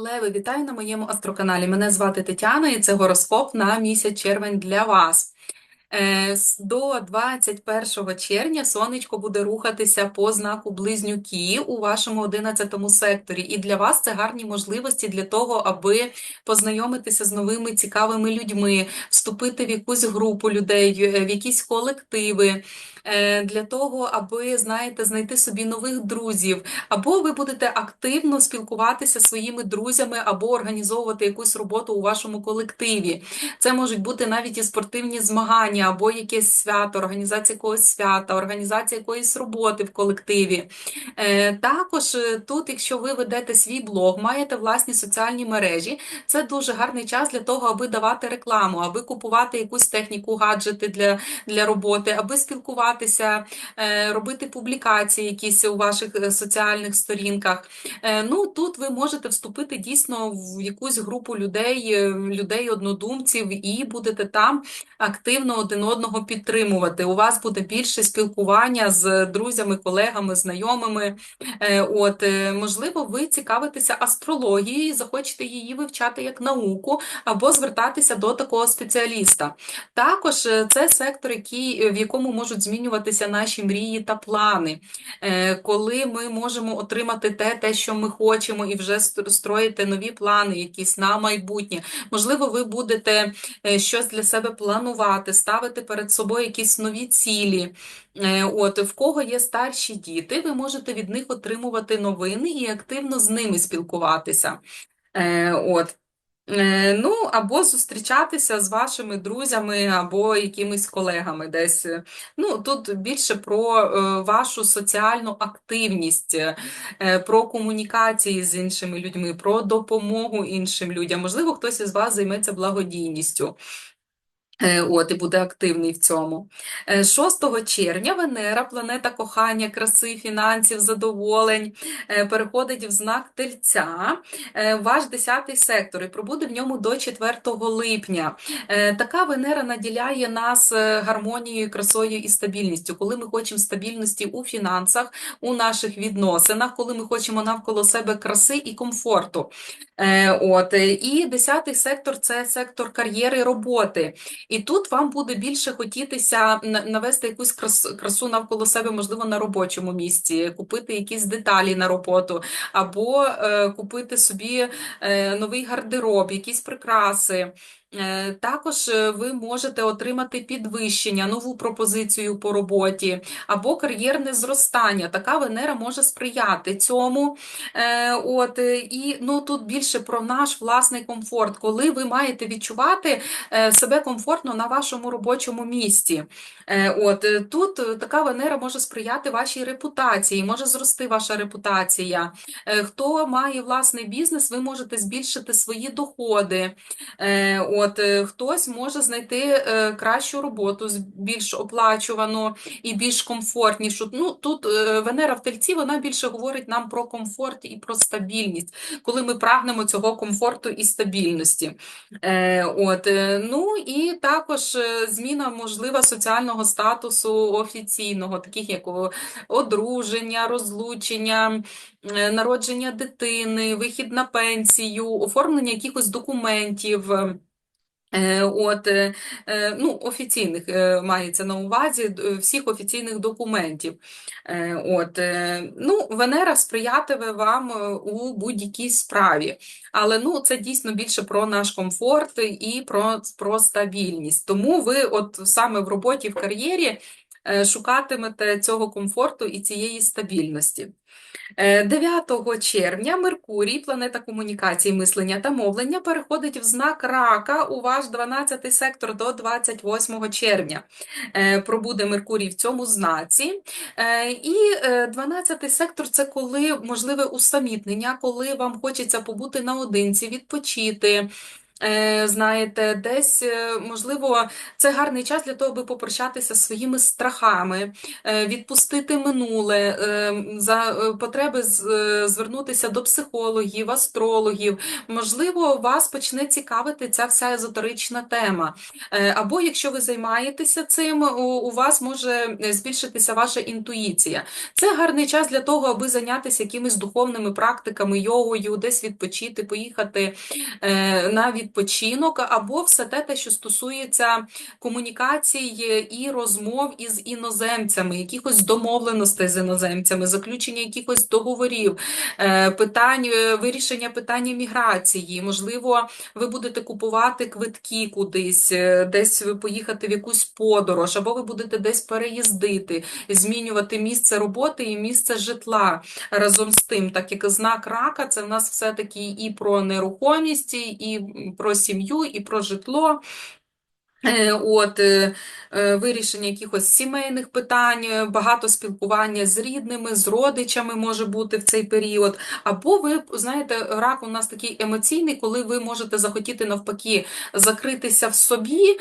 Леви, вітаю на моєму астроканалі. Мене звати Тетяна і це гороскоп на місяць червень для вас. Е, До 21 червня сонечко буде рухатися по знаку Близнюки у вашому 11 секторі. І для вас це гарні можливості для того, аби познайомитися з новими цікавими людьми, вступити в якусь групу людей, е, в якісь колективи, для того, аби, знаєте, знайти собі нових друзів. Або ви будете активно спілкуватися своїми друзями, або організовувати якусь роботу у вашому колективі. Це можуть бути навіть і спортивні змагання, або якесь свято, організація якогось свята, організація якоїсь роботи в колективі. Е, Також е, тут, якщо ви ведете свій блог, маєте власні соціальні мережі, це дуже гарний час для того, аби давати рекламу, аби купувати якусь техніку, гаджети для, для роботи, аби спілкуватися, е, робити публікації якісь у ваших е, соціальних сторінках. Е, Ну, тут ви можете вступити дійсно в якусь групу людей, е, людей-однодумців, і будете там активно один одного підтримувати. У вас буде більше спілкування з друзями, колегами, знайомими. От, можливо, ви цікавитеся астрологією, захочете її вивчати як науку, або звертатися до такого спеціаліста. Також це сектор, який, в якому можуть змінюватися наші мрії та плани, Е, коли ми можемо отримати те, те, що ми хочемо, і вже строїти нові плани, якісь на майбутнє. Можливо, ви будете е, щось для себе планувати, ставити перед собою якісь нові цілі. Е, От, в кого є старші діти, ви можете від них отримувати новини і активно з ними спілкуватися. От. Е, Ну, або зустрічатися з вашими друзями, або якимись колегами десь. Ну, тут більше про е, вашу соціальну активність, е, про комунікації з іншими людьми, про допомогу іншим людям. Можливо, хтось із вас займеться благодійністю. Е, От, і буде активний в цьому. Е, 6 червня Венера, планета кохання, краси, фінансів, задоволень, е, переходить в знак Тельця, е, ваш 10 сектор, і пробуде в ньому до 4 липня. Е, Така Венера наділяє нас е, гармонією, красою і стабільністю. Коли ми хочемо стабільності у фінансах, у наших відносинах, коли ми хочемо навколо себе краси і комфорту. Е, От, е, і 10 сектор це сектор кар'єри роботи. І тут вам буде більше хотітися навести якусь красу, навколо себе, можливо, на робочому місці, купити якісь деталі на роботу, або е, купити собі е, новий гардероб, якісь прикраси. Е, Також е, ви можете отримати підвищення, нову пропозицію по роботі або кар'єрне зростання. Така Венера може сприяти цьому. Е, От, і ну, тут більше про наш власний комфорт, коли ви маєте відчувати себе комфортно на вашому робочому місці. От тут така Венера може сприяти вашій репутації, може зрости ваша репутація. Хто має власний бізнес, ви можете збільшити свої доходи. Е, От е, хтось може знайти е, кращу роботу, більш оплачувану і більш комфортнішу. Ну тут е, Венера в Тельці вона більше говорить нам про комфорт і про стабільність, коли ми прагнемо цього комфорту і стабільності. От, ну і також зміна можлива соціального статусу офіційного, таких як одруження, розлучення, народження дитини, вихід на пенсію, оформлення якихось документів. Е, От, е, е, ну, офіційних мається на увазі всіх офіційних документів. От, ну, Венера сприятиме вам у будь-якій справі, але ну, це дійсно більше про наш комфорт і про, про стабільність. Тому ви от саме в роботі, в кар'єрі шукатимете цього комфорту і цієї стабільності. Е, 9 червня Меркурій, планета комунікації, мислення та мовлення, переходить в знак рака у ваш 12 сектор до 28 червня. Е, Пробуде Меркурій в цьому знаці. Е, І е, 12 сектор це коли можливе усамітнення, коли вам хочеться побути наодинці, відпочити. Е, Знаєте, десь, е, можливо, це гарний час для того, аби попрощатися зі своїми страхами, е, відпустити минуле, за потреби звернутися до психологів, астрологів. Можливо, вас почне цікавити ця вся езотерична тема. Або якщо ви займаєтеся цим, у, вас може збільшитися ваша інтуїція. Це гарний час для того, аби зайнятися якимись духовними практиками, йогою, десь відпочити, поїхати е, на відпочинок, або все те, те, що стосується комунікації і розмов із іноземцями, якихось домовленостей з іноземцями, заключення якихось договорів, е, питань, е, вирішення питання міграції. Можливо, ви будете купувати квитки кудись, е, десь ви поїхати в якусь подорож, або ви будете десь переїздити, змінювати місце роботи і місце житла разом з тим, так як знак рака це в нас все-таки і про нерухомість, і про сім'ю, і про житло. Е, От е, е, вирішення якихось сімейних питань, багато спілкування з рідними, з родичами може бути в цей період. Або ви знаєте, рак у нас такий емоційний, коли ви можете захотіти навпаки закритися в собі,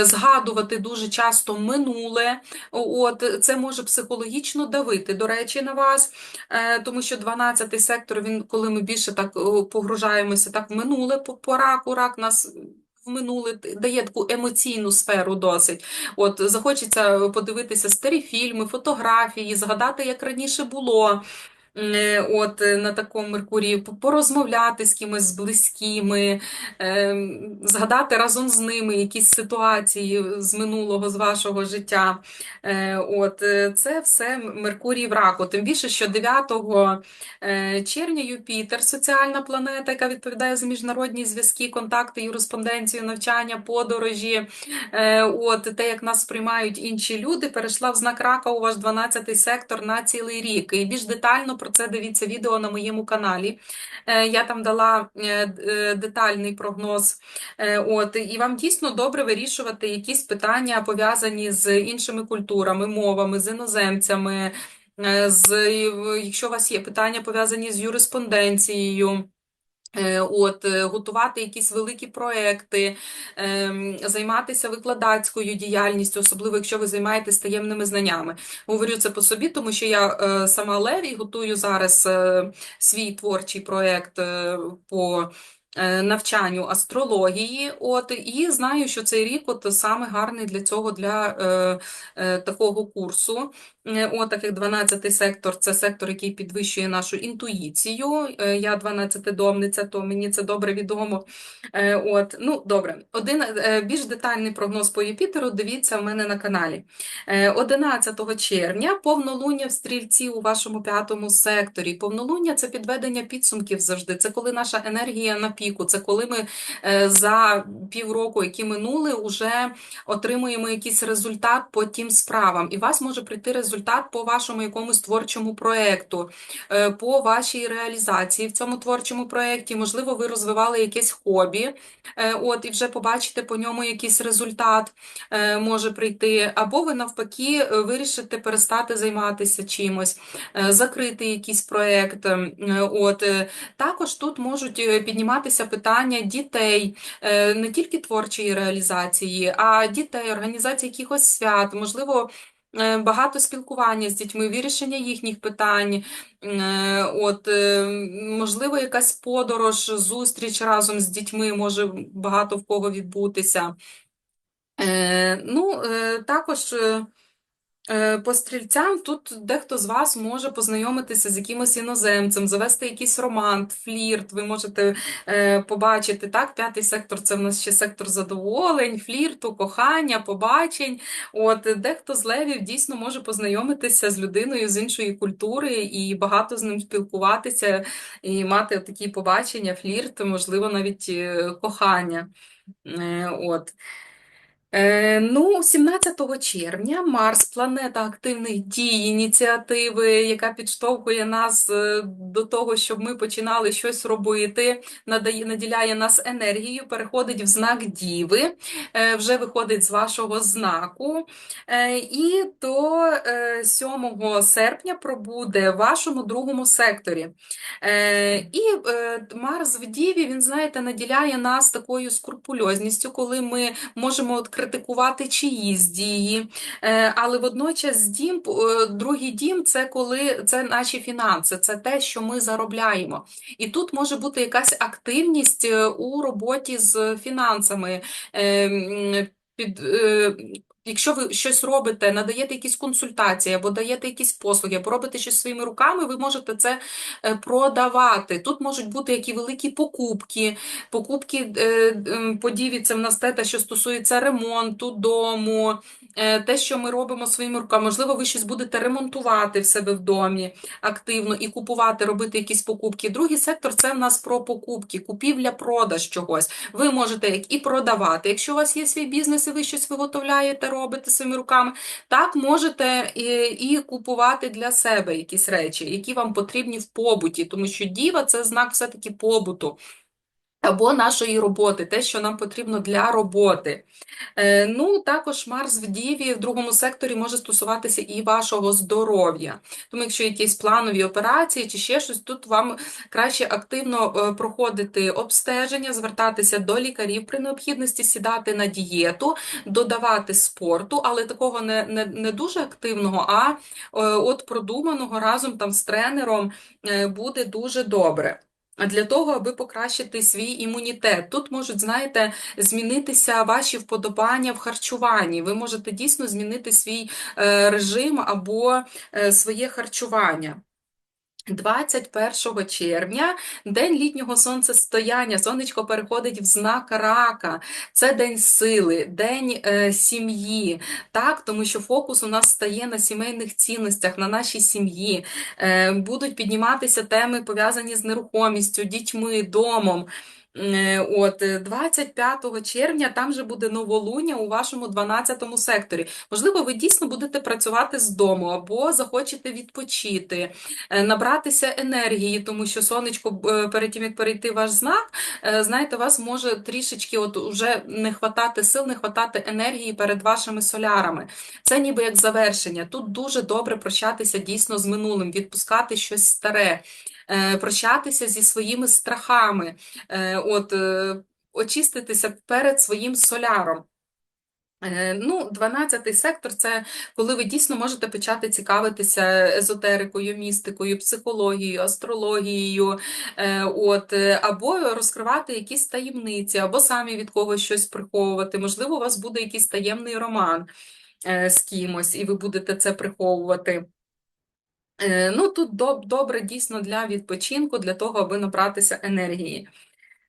згадувати дуже часто минуле. От це може психологічно давити, до речі, на вас, тому що 12-й сектор, він коли ми більше так погружаємося так в минуле по, раку, рак нас минуле дає таку емоційну сферу досить. От захочеться подивитися старі фільми, фотографії, згадати, як раніше було. Е, От е, на такому Меркурії порозмовляти з кимось з близькими, е, згадати разом з ними якісь ситуації з минулого, з вашого життя. От це все Меркурій в раку. Тим більше, що 9 е, червня Юпітер, соціальна планета, яка відповідає за міжнародні зв'язки, контакти, юриспонденцію, навчання, подорожі. От те, як нас сприймають інші люди, перейшла в знак рака у ваш 12-й сектор на цілий рік. І більш детально про це дивіться відео на моєму каналі. Е, Я там дала е, е, детальний прогноз. От і вам дійсно добре вирішувати якісь питання пов'язані з іншими культурами, мовами, з іноземцями. З якщо у вас є питання пов'язані з юриспонденцією. Е, От, е, готувати якісь великі проекти, ем, займатися викладацькою діяльністю, особливо якщо ви займаєтесь таємними знаннями. Говорю це по собі, тому що я е, сама Леві готую зараз свій творчий проект по навчанню астрології. От, і знаю, що цей рік от саме гарний для цього, для е, е, такого курсу. Е, От, так як 12 сектор це сектор, який підвищує нашу інтуїцію. Е, Я 12-домниця, то мені це добре відомо. Е, От, ну, добре. Один е, більш детальний прогноз по Юпітеру дивіться в мене на каналі. Е, 11 червня повнолуння в стрільці у вашому п'ятому секторі. Повнолуння це підведення підсумків завжди. Це коли наша енергія на піку, це коли ми е, за півроку, які минули, вже отримуємо якийсь результат по тим справам. І вас може прийти результат по вашому якомусь творчому проєкту, е, по вашій реалізації в цьому творчому проєкті. Можливо, ви розвивали якесь хобі, е, от, і вже побачите по ньому якийсь результат може прийти. Або ви навпаки вирішите перестати займатися чимось, закрити якийсь проєкт. От. Також тут можуть е, підніматися питання дітей, е, не тільки творчої реалізації, а дітей, організації якихось свят, можливо, е, багато спілкування з дітьми, вирішення їхніх питань, е, от, можливо, якась подорож, зустріч разом з дітьми може багато в кого відбутися. Ну, також по стрільцям тут дехто з вас може познайомитися з якимось іноземцем, завести якийсь роман, флірт. Ви можете е, побачити так. П'ятий сектор це в нас ще сектор задоволень, флірту, кохання, побачень. От дехто з левів дійсно може познайомитися з людиною з іншої культури і багато з ним спілкуватися, і мати такі побачення, флірт, можливо, навіть е, кохання. Е, От. Е, ну, 17 червня Марс, планета активних дій, ініціативи, яка підштовхує нас е, до того, щоб ми починали щось робити, надає, наділяє нас енергією, переходить в знак Діви, е, вже виходить з вашого знаку. І до е, 7 серпня пробуде в вашому другому секторі. І Марс в Діві, він, знаєте, наділяє нас такою скрупульозністю, коли ми можемо от критикувати чиїсь дії, Е, але водночас дім, е, другий дім це коли це наші фінанси, це те, що ми заробляємо. І тут може бути якась активність е, у роботі з фінансами. Е, Під, Якщо ви щось робите, надаєте якісь консультації, або даєте якісь послуги, або робите щось своїми руками, ви можете це е, продавати. Тут можуть бути які великі покупки, покупки е, подіві, це в нас те, що стосується ремонту дому, е, те, що ми робимо своїми руками. Можливо, ви щось будете ремонтувати в себе в домі активно і купувати, робити якісь покупки. Другий сектор це в нас про покупки, купівля-продаж чогось. Ви можете і продавати. Якщо у вас є свій бізнес і ви щось виготовляєте, робите своїми руками, так можете і, і купувати для себе якісь речі, які вам потрібні в побуті, тому що діва це знак все-таки побуту. Або нашої роботи, те, що нам потрібно для роботи. Е, Ну, також Марс в Діві в другому секторі може стосуватися і вашого здоров'я. Тому, якщо якісь планові операції чи ще щось, тут вам краще активно е, проходити обстеження, звертатися до лікарів при необхідності, сідати на дієту, додавати спорту, але такого не, не, не дуже активного, а е, от продуманого разом там з тренером буде дуже добре. Для того, аби покращити свій імунітет. Тут можуть, знаєте, змінитися ваші вподобання в харчуванні. Ви можете дійсно змінити свій е, режим або е, своє харчування. 21 червня, день літнього сонцестояння, сонечко переходить в знак рака. Це день сили, день е, сім'ї, так, тому що фокус у нас стає на сімейних цінностях, на нашій сім'ї. Е, будуть підніматися теми, пов'язані з нерухомістю, дітьми, домом. Е, От 25 червня там же буде новолуння у вашому 12 секторі. Можливо, ви дійсно будете працювати з дому або захочете відпочити, е, набратися енергії, тому що сонечко е, перед тим, як перейти ваш знак, е, знаєте, вас може трішечки от уже не хватати сил, не хватати енергії перед вашими солярами. Це ніби як завершення. Тут дуже добре прощатися дійсно з минулим, відпускати щось старе. Е, Прощатися зі своїми страхами, е, от, е, очиститися перед своїм соляром. Ну, 12-й сектор це коли ви дійсно можете почати цікавитися езотерикою, містикою, психологією, астрологією, от, або розкривати якісь таємниці, або самі від когось щось приховувати. Можливо, у вас буде якийсь таємний роман з кимось, і ви будете це приховувати. Е, Ну, тут доб- добре дійсно для відпочинку, для того, аби набратися енергії.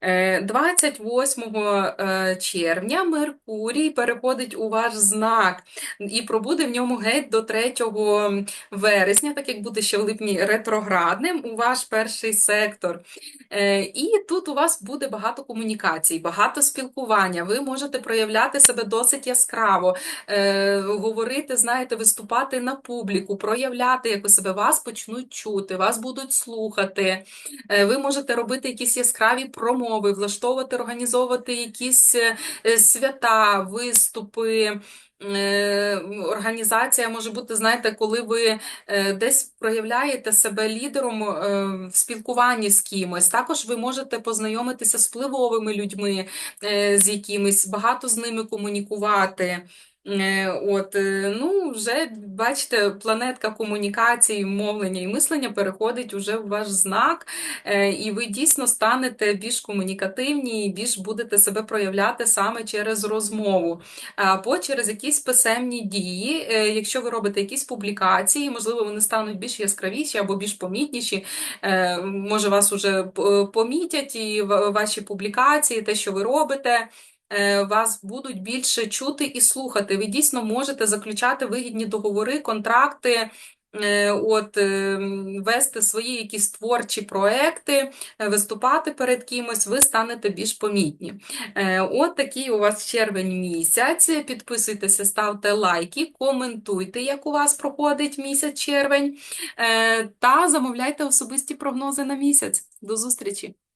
Е, 28 е, червня Меркурій переходить у ваш знак і пробуде в ньому геть до 3 вересня, так як буде ще в липні ретроградним у ваш перший сектор. Е, І тут у вас буде багато комунікацій, багато спілкування. Ви можете проявляти себе досить яскраво, е, говорити, знаєте, виступати на публіку, проявляти якось себе, вас почнуть чути, вас будуть слухати. Е, Ви можете робити якісь яскраві промови, влаштовувати, організовувати якісь е, свята, виступи. Е, Організація може бути, знаєте, коли ви е, десь проявляєте себе лідером е, в спілкуванні з кимось. Також ви можете познайомитися з впливовими людьми, е, з якимись, багато з ними комунікувати. Е, От, е, ну, вже бачите, планетка комунікації, мовлення і мислення переходить уже в ваш знак, е, і ви дійсно станете більш комунікативні і більш будете себе проявляти саме через розмову, або через якісь писемні дії. Якщо ви робите якісь публікації, можливо, вони стануть більш яскравіші або більш помітніші. Може, вас уже помітять і ваші публікації, те, що ви робите вас будуть більше чути і слухати. Ви дійсно можете заключати вигідні договори, контракти е, от, е, вести свої якісь творчі проекти, е, виступати перед кимось, ви станете більш помітні. Е, От такий у вас червень місяць. Підписуйтеся, ставте лайки, коментуйте, як у вас проходить місяць червень, е, та замовляйте особисті прогнози на місяць. До зустрічі!